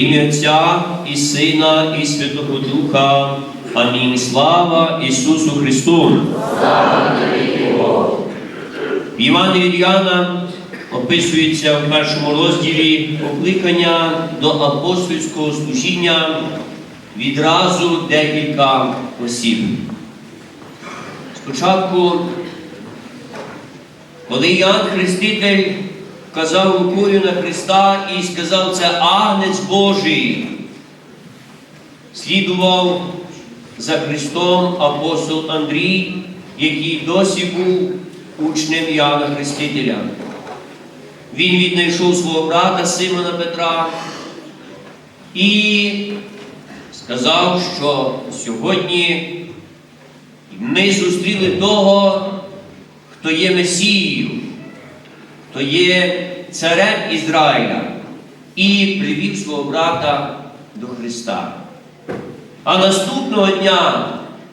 Ім'я Отця і Сина, і Святого Духа. Амінь. Слава Ісусу Христу! В Івангелії від Іоанна описується в першому розділі покликання до апостольського служіння відразу декілька осіб. Спочатку, коли Іоанн Хреститель вказав рукою на Христа і сказав, це Агнець Божий, слідував за Христом апостол Андрій, який досі був учнем Іоанна Хрестителя. Він віднайшов свого брата Симона Петра і сказав, що сьогодні ми зустріли того, хто є Месією, хто є царем Ізраїля, і привів свого брата до Христа. А наступного дня,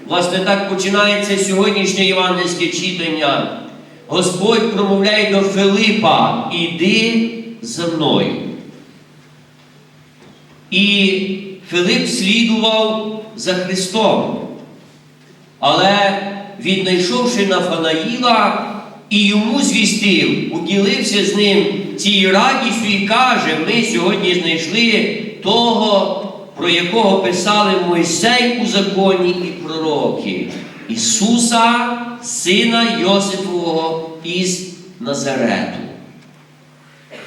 власне, так починається сьогоднішнє євангельське читання. Господь промовляє до Филипа, іди за мною. І Филип слідував за Христом. Але віднайшовши Нафанаїла і йому звістив, уділився з ним цією радістю і каже: ми сьогодні знайшли того, про якого писали Мойсей у законі і пророки, Ісуса, Сина Йосифового із Назарету.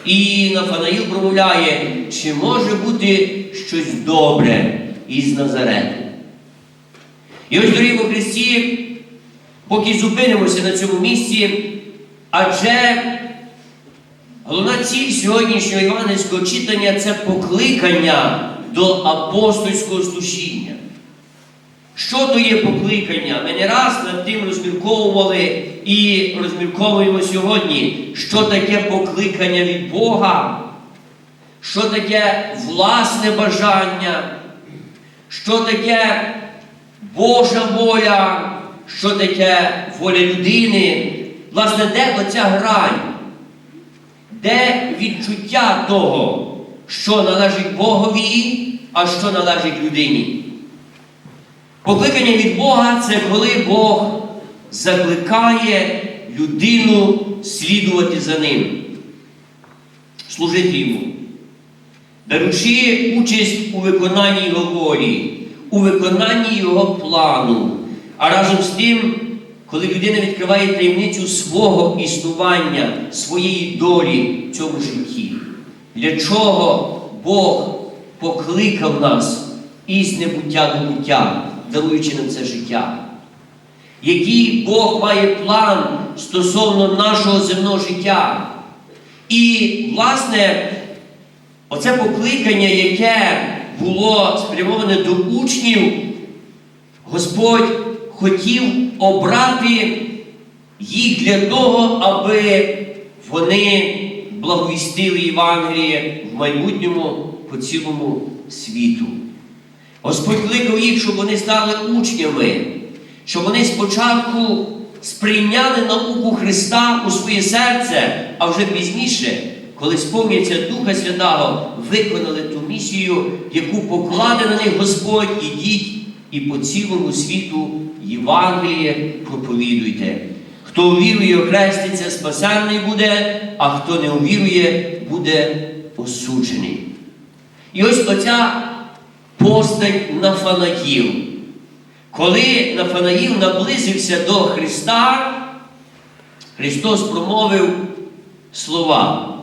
І Нафанаїл промовляє, чи може бути щось добре із Назарету. І ось, дорогі во Христі, поки зупинимося на цьому місці, адже головна ціль сьогоднішнього івангельського читання це покликання до апостольського служіння. Що то є покликання? Ми не раз над тим розмірковували і розмірковуємо сьогодні, що таке покликання від Бога, що таке власне бажання, що таке Божа воля, що таке воля людини. Власне, де оця грань? Де відчуття того, що належить Богові, а що належить людині? Покликання від Бога це коли Бог закликає людину слідувати за ним, служити йому, беручи участь у виконанні Його волі, у виконанні Його плану. А разом з тим, коли людина відкриває таємницю свого існування, своєї долі в цьому житті, для чого Бог покликав нас із небуття до буття, даруючи нам це життя. Який Бог має план стосовно нашого земного життя. І, власне, оце покликання, яке було спрямоване до учнів, Господь хотів обрати їх для того, аби вони благовістили Євангеліє в майбутньому по цілому світу. Господь кликав їх, щоб вони стали учнями, щоб вони спочатку сприйняли науку Христа у своє серце, а вже пізніше, коли сповняться Духа Святого, виконали ту місію, яку покладе на них Господь, ідіть і по цілому світу Євангеліє проповідуйте. Хто увірує, охреститься, спасенний буде, а хто не увірує, буде осуджений. І ось оця постать Нафанаїл. Коли Нафанаїл наблизився до Христа, Христос промовив слова.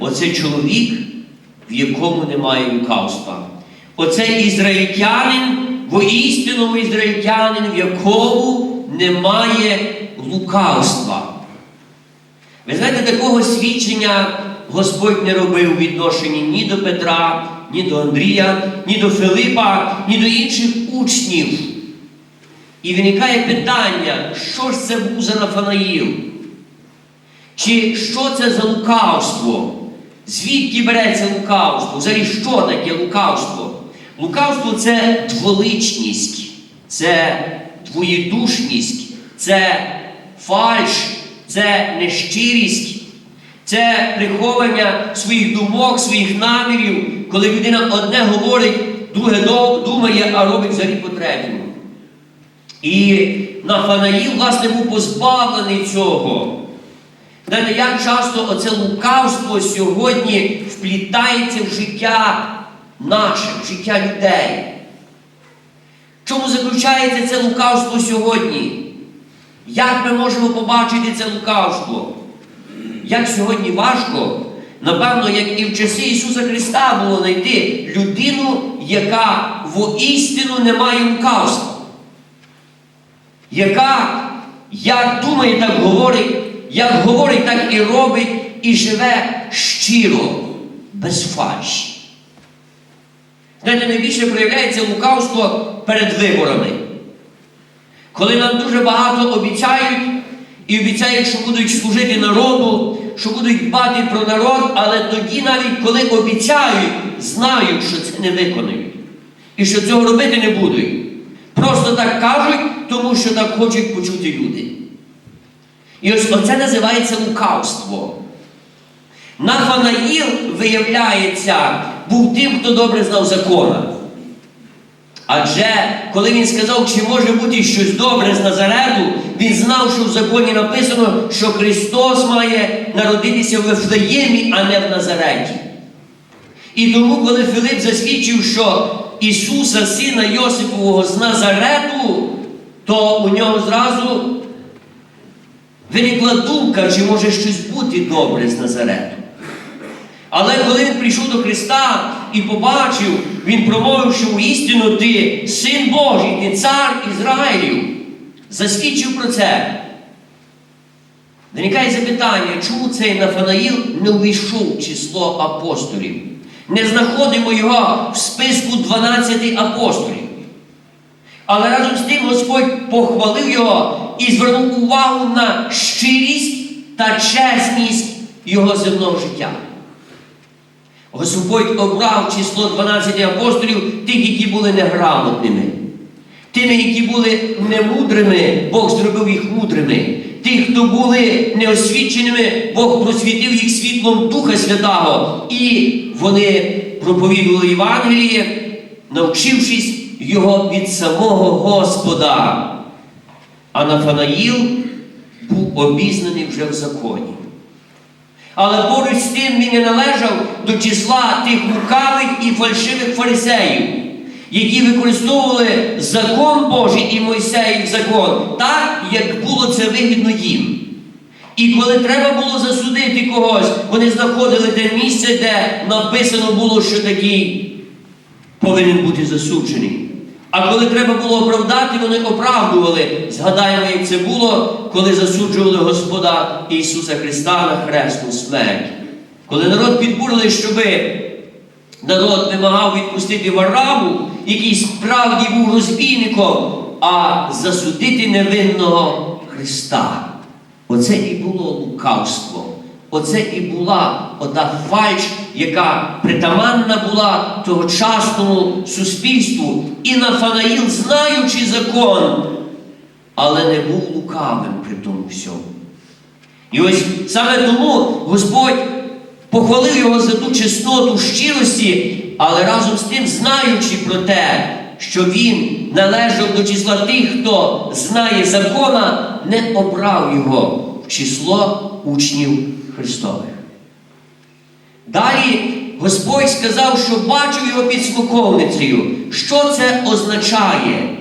Оце чоловік, в якому немає лукавства. Оце ізраїльтянин, воістинному ізраїльтянин, в якому немає лукавства. Ви знаєте, такого свідчення Господь не робив у відношенні ні до Петра, ні до Андрія, ні до Филипа, ні до інших учнів. І виникає питання, що ж це був за Нафанаїл? Чи що це за лукавство? Звідки береться лукавство? Взагалі, що таке лукавство? Лукавство це дволичність, це двоєдушність, це фальш, це нещирість, це приховання своїх думок, своїх намірів, коли людина одне говорить, друге думає, а робить взагалі по-третьому. І Нафанаїл, власне, був позбавлений цього. Знаєте, як часто оце лукавство сьогодні вплітається в життя наше, життя людей. Чому заключається це лукавство сьогодні? Як ми можемо побачити це лукавство? Як сьогодні важко, напевно, як і в часи Ісуса Христа було знайти людину, яка воістину не має лукавства, яка як думає, так говорить, як говорить, так і робить, і живе щиро, без фальші. Знаєте, найбільше проявляється лукавство перед виборами. Коли нам дуже багато обіцяють, і обіцяють, що будуть служити народу, що будуть дбати про народ, але тоді, навіть коли обіцяють, знають, що це не виконають. І що цього робити не будуть. Просто так кажуть, тому що так хочуть почути люди. І ось оце називається лукавство. Нафанаїл, виявляється, був тим, хто добре знав закона. Адже коли він сказав, чи може бути щось добре з Назарету, він знав, що в законі написано, що Христос має народитися в Вифлеємі, а не в Назареті. І тому, коли Филип засвідчив, що Ісуса, сина Йосипового з Назарету, то у нього зразу виникла думка, чи може щось бути добре з Назарету. Але коли він прийшов до Христа і побачив, він промовив, що воістину ти син Божий, ти цар Ізраїлю, засвідчив про це. Виникає запитання, чому цей Нафанаїл не увійшов в число апостолів? Не знаходимо його в списку 12 апостолів. Але разом з тим Господь похвалив його і звернув увагу на щирість та чесність його земного життя. Господь обрав число 12 апостолів тих, які були неграмотними, тими, які були немудрими, Бог зробив їх мудрими. Тих, хто були неосвіченими, Бог просвітив їх світлом Духа Святого. І вони проповідували Євангеліє, навчившись його від самого Господа. А Нафанаїл був обізнаний вже в законі. Але поруч з тим він не належав до числа тих лукавих і фальшивих фарисеїв, які використовували закон Божий і Мойсеїв закон так, як було це вигідно їм. І коли треба було засудити когось, вони знаходили те місце, де написано було, що такий повинен бути засуджений. А коли треба було оправдати, вони оправдували. Згадаємо, як це було, коли засуджували Господа Ісуса Христа на хресну смерть. Коли народ підбурили, щоби народ вимагав відпустити Варабу, який справді був розбійником, а засудити невинного Христа. Оце і було лукавство. Оце і була ота фальш, яка притаманна була тогочасному суспільству. І Нафанаїл, знаючи закон, але не був лукавим при тому всьому. І ось саме тому Господь похвалив його за ту чесноту щирості, але разом з тим, знаючи про те, що він належав до числа тих, хто знає закона, не обрав його в число учнів Христових. Далі Господь сказав, що бачив його під смоковницею. Що це означає?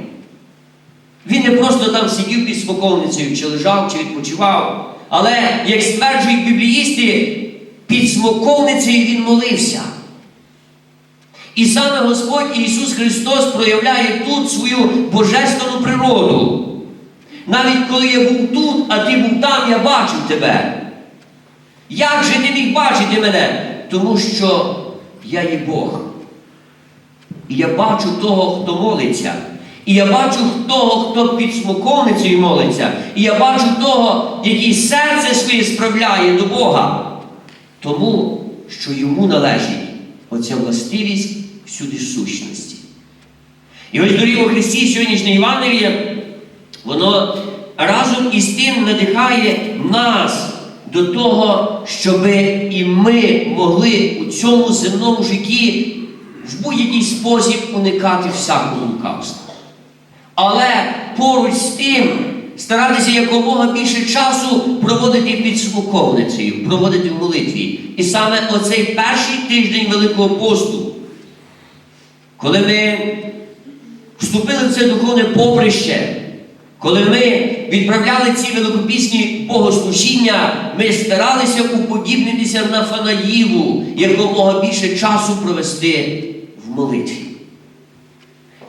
Він не просто там сидів під смоковницею, чи лежав, чи відпочивав. Але, як стверджують бібліїсти, під смоковницею він молився. І саме Господь Ісус Христос проявляє тут свою божественну природу. Навіть коли я був тут, а ти був там, я бачив тебе. Як же ти міг бачити мене? Тому що я є Бог. І я бачу того, хто молиться. І я бачу того, хто під смоковницею молиться. І я бачу того, який серце своє справляє до Бога. Тому що йому належить оця властивість всюди сущності. І ось доріг Христі сьогоднішнє Євангеліє, воно разом із тим надихає нас до того, щоб і ми могли у цьому земному житті в будь-який спосіб уникати всякого лукавства. Але поруч з тим старатися якомога більше часу проводити під смоковницею, проводити в молитві. І саме оцей перший тиждень Великого посту, коли ми вступили в це духовне поприще, коли ми відправляли ці великопісні богослужіння, ми старалися уподібнитися на Фанаїлу, якомога більше часу провести в молитві.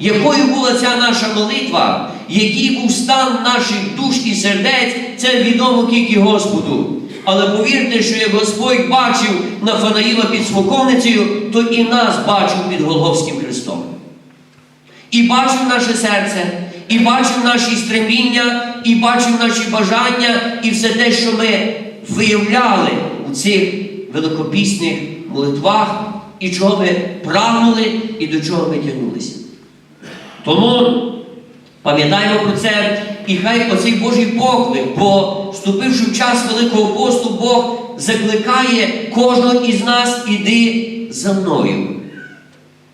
Якою була ця наша молитва, який був стан наших душ і сердець, це відомо тільки Господу. Але повірте, що як Господь бачив Нафанаїла під смоковницею, то і нас бачив під Голговським Христом. І бачив наше серце, і бачив наші стремління, і бачив наші бажання, і все те, що ми виявляли у цих великопісних молитвах, і чого ми прагнули, і до чого ми тягнулися. Тому пам'ятаємо про це, і хай оцей Божий поклик, бо вступивши в час Великого посту, Бог закликає кожного із нас іди за мною.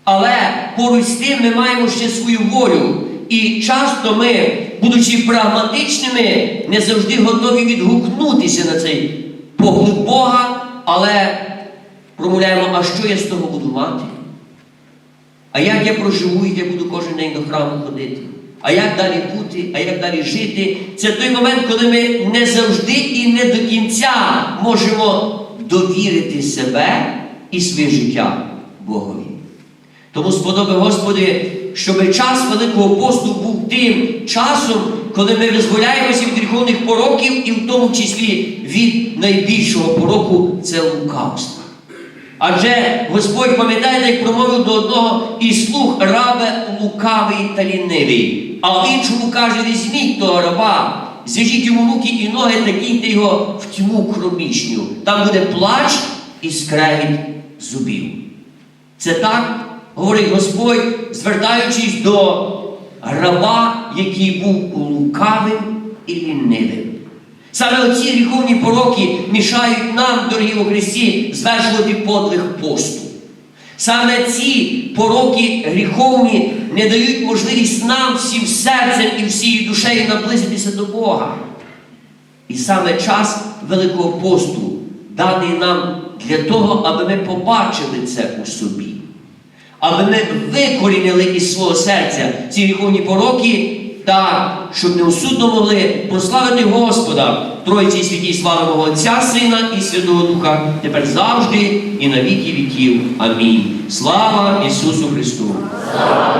Але поруч з тим ми маємо ще свою волю. І часто ми, будучи прагматичними, не завжди готові відгукнутися на цей поклик Бога, але промовляємо, а що я з того буду мати? А як я проживу, як я буду кожен день до храму ходити? А як далі бути, а як далі жити? Це той момент, коли ми не завжди і не до кінця можемо довірити себе і своє життя Богові. Тому сподоби, Господи, щоб час Великого посту був тим часом, коли ми визволяємося від гріховних пороків і в тому числі від найбільшого пороку це лукавства. Адже Господь, пам'ятаєте, як промовив до одного і слух рабе лукавий та лінивий. А іншому каже, візьміть того раба, зв'яжіть йому руки і ноги та кіньте його в тьму кромішню. Там буде плач і скрегіт зубів. Це так говорить Господь, звертаючись до раба, який був лукавим і лінивим. Саме оці гріховні пороки мішають нам, дорогі у Христі, звершувати подвиг посту. Саме ці пороки гріховні не дають можливість нам всім серцем і всією душею наблизитися до Бога. І саме час Великого посту даний нам для того, аби ми побачили це у собі, аби ми викорінили із свого серця ці гріховні пороки так, щоб неусудно могли прославити Господа Тройці святій слави Бога Отця, Сина і Святого Духа, тепер завжди і на віки віків. Амінь. Слава Ісусу Христу! Слава